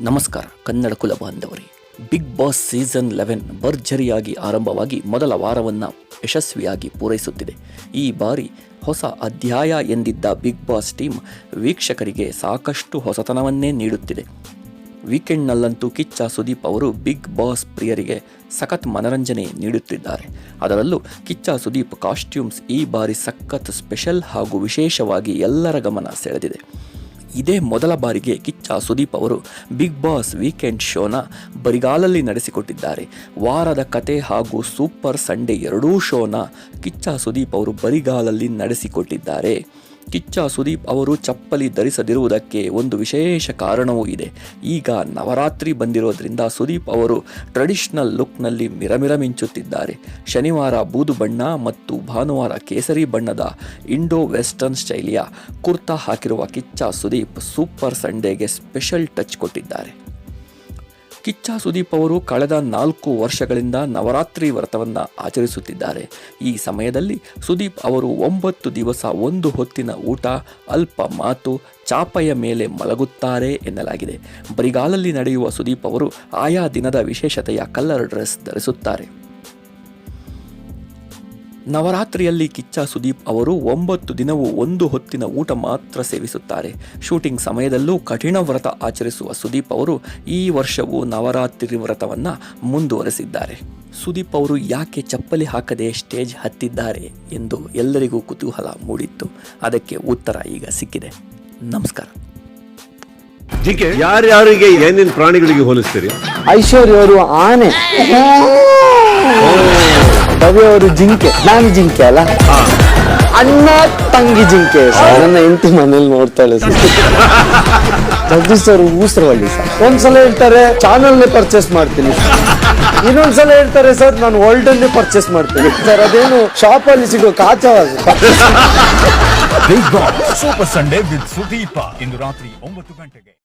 ನಮಸ್ಕಾರ, ಕನ್ನಡ ಕುಲ ಬಾಂಧವರೇ. ಬಿಗ್ ಬಾಸ್ ಸೀಸನ್ ಲೆವೆನ್ ಭರ್ಜರಿಯಾಗಿ ಆರಂಭವಾಗಿ ಮೊದಲ ವಾರವನ್ನು ಯಶಸ್ವಿಯಾಗಿ ಪೂರೈಸುತ್ತಿದೆ. ಈ ಬಾರಿ ಹೊಸ ಅಧ್ಯಾಯ ಎಂದಿದ್ದ ಬಿಗ್ ಬಾಸ್ ಟೀಮ್ ವೀಕ್ಷಕರಿಗೆ ಸಾಕಷ್ಟು ಹೊಸತನವನ್ನೇ ನೀಡುತ್ತಿದೆ. ವೀಕೆಂಡ್ನಲ್ಲಂತೂ ಕಿಚ್ಚ ಸುದೀಪ್ ಅವರು ಬಿಗ್ ಬಾಸ್ ಪ್ರಿಯರಿಗೆ ಸಖತ್ ಮನರಂಜನೆ ನೀಡುತ್ತಿದ್ದಾರೆ. ಅದರಲ್ಲೂ ಕಿಚ್ಚ ಸುದೀಪ್ ಕಾಸ್ಟ್ಯೂಮ್ಸ್ ಈ ಬಾರಿ ಸಖತ್ ಸ್ಪೆಷಲ್ ಹಾಗೂ ವಿಶೇಷವಾಗಿ ಎಲ್ಲರ ಗಮನ ಸೆಳೆದಿದೆ. ಇದೇ ಮೊದಲ ಬಾರಿಗೆ ಕಿಚ್ಚ ಸುದೀಪ್ ಅವರು ಬಿಗ್ ಬಾಸ್ ವೀಕೆಂಡ್ ಶೋನ ಬರಿಗಾಲಲ್ಲಿ ನಡೆಸಿಕೊಟ್ಟಿದ್ದಾರೆ. ವಾರದ ಕತೆ ಹಾಗೂ ಸೂಪರ್ ಸಂಡೇ ಎರಡೂ ಶೋನ ಕಿಚ್ಚ ಸುದೀಪ್ ಅವರು ಬರಿಗಾಲಲ್ಲಿ ನಡೆಸಿಕೊಟ್ಟಿದ್ದಾರೆ. ಕಿಚ್ಚ ಸುದೀಪ್ ಅವರು ಚಪ್ಪಲಿ ಧರಿಸದಿರುವುದಕ್ಕೆ ಒಂದು ವಿಶೇಷ ಕಾರಣವೂ ಇದೆ. ಈಗ ನವರಾತ್ರಿ ಬಂದಿರೋದ್ರಿಂದ ಸುದೀಪ್ ಅವರು ಟ್ರೆಡಿಷನಲ್ ಲುಕ್ನಲ್ಲಿ ಮಿರಮಿರ ಮಿಂಚುತ್ತಿದ್ದಾರೆ. ಶನಿವಾರ ಬೂದು ಬಣ್ಣ ಮತ್ತು ಭಾನುವಾರ ಕೇಸರಿ ಬಣ್ಣದ ಇಂಡೋ ವೆಸ್ಟರ್ನ್ ಶೈಲಿಯ ಕುರ್ತಾ ಹಾಕಿರುವ ಕಿಚ್ಚ ಸುದೀಪ್ ಸೂಪರ್ ಸಂಡೇಗೆ ಸ್ಪೆಷಲ್ ಟಚ್ ಕೊಟ್ಟಿದ್ದಾರೆ. ಕಿಚ್ಚ ಸುದೀಪ್ ಅವರು ಕಳೆದ ನಾಲ್ಕು ವರ್ಷಗಳಿಂದ ನವರಾತ್ರಿ ವ್ರತವನ್ನು ಆಚರಿಸುತ್ತಿದ್ದಾರೆ. ಈ ಸಮಯದಲ್ಲಿ ಸುದೀಪ್ ಅವರು ಒಂಬತ್ತು ದಿವಸ ಒಂದು ಹೊತ್ತಿನ ಊಟ, ಅಲ್ಪ ಮಾತು, ಚಾಪೆಯ ಮೇಲೆ ಮಲಗುತ್ತಾರೆ ಎನ್ನಲಾಗಿದೆ. ಬರಿಗಾಲಲ್ಲಿ ನಡೆಯುವ ಸುದೀಪ್ ಅವರು ಆಯಾ ದಿನದ ವಿಶೇಷತೆಯ ಕಲ್ಲರ್ ಡ್ರೆಸ್ ಧರಿಸುತ್ತಾರೆ. ನವರಾತ್ರಿಯಲ್ಲಿ ಕಿಚ್ಚ ಸುದೀಪ್ ಅವರು ಒಂಬತ್ತು ದಿನವೂ ಒಂದು ಹೊತ್ತಿನ ಊಟ ಮಾತ್ರ ಸೇವಿಸುತ್ತಾರೆ. ಶೂಟಿಂಗ್ ಸಮಯದಲ್ಲೂ ಕಠಿಣ ವ್ರತ ಆಚರಿಸುವ ಸುದೀಪ್ ಅವರು ಈ ವರ್ಷವೂ ನವರಾತ್ರಿ ವ್ರತವನ್ನು ಮುಂದುವರೆಸಿದ್ದಾರೆ. ಸುದೀಪ್ ಅವರು ಯಾಕೆ ಚಪ್ಪಲಿ ಹಾಕದೆ ಸ್ಟೇಜ್ ಹತ್ತಿದ್ದಾರೆ ಎಂದು ಎಲ್ಲರಿಗೂ ಕುತೂಹಲ ಮೂಡಿತ್ತು. ಅದಕ್ಕೆ ಉತ್ತರ ಈಗ ಸಿಕ್ಕಿದೆ. ನಮಸ್ಕಾರ. ಜಿಂಕೆ ಯಾರ್ಯಾರಿಗೆ ಏನೇನು ಪ್ರಾಣಿಗಳಿಗೆ ಹೋಲಿಸ್ತೀರಿ? ಐಶ್ವರ್ಯ ಅವರು ಆನೆ ರವಿ ಅವರು ಜಿಂಕೆ. ನಾನು ಜಿಂಕೆ ಅಲ್ಲ. ಅಣ್ಣ ತಂಗಿ ಜಿಂಕೆ ಸರ್. ನನ್ನ ಹೆಂಡತಿ ಮನೇಲಿ ನೋಡ್ತಾಳೆ ಸರ್. ಜಗದೀಶ್ ಸರ್ ಊಸರವಳ್ಳಿ ಸರ್. ಒಂದ್ಸಲ ಹೇಳ್ತಾರೆ ಚಾನಲ್ ಪರ್ಚೇಸ್ ಮಾಡ್ತೀನಿ ಇನ್ನೊಂದ್ಸಲ ಹೇಳ್ತಾರೆ ಸರ್ ನಾನು ವರ್ಲ್ಡ್ ಅಲ್ಲಿ ಪರ್ಚೇಸ್ ಮಾಡ್ತೀನಿ ಸರ್. ಅದೇನು ಶಾಪ್ ಅಲ್ಲಿ ಸಿಗೋ ಕಾಚವ Bigg Boss super Sunday with Sudeepa ಇಂದು ರಾತ್ರಿ ಒಂಬತ್ತು ಗಂಟೆಗೆ.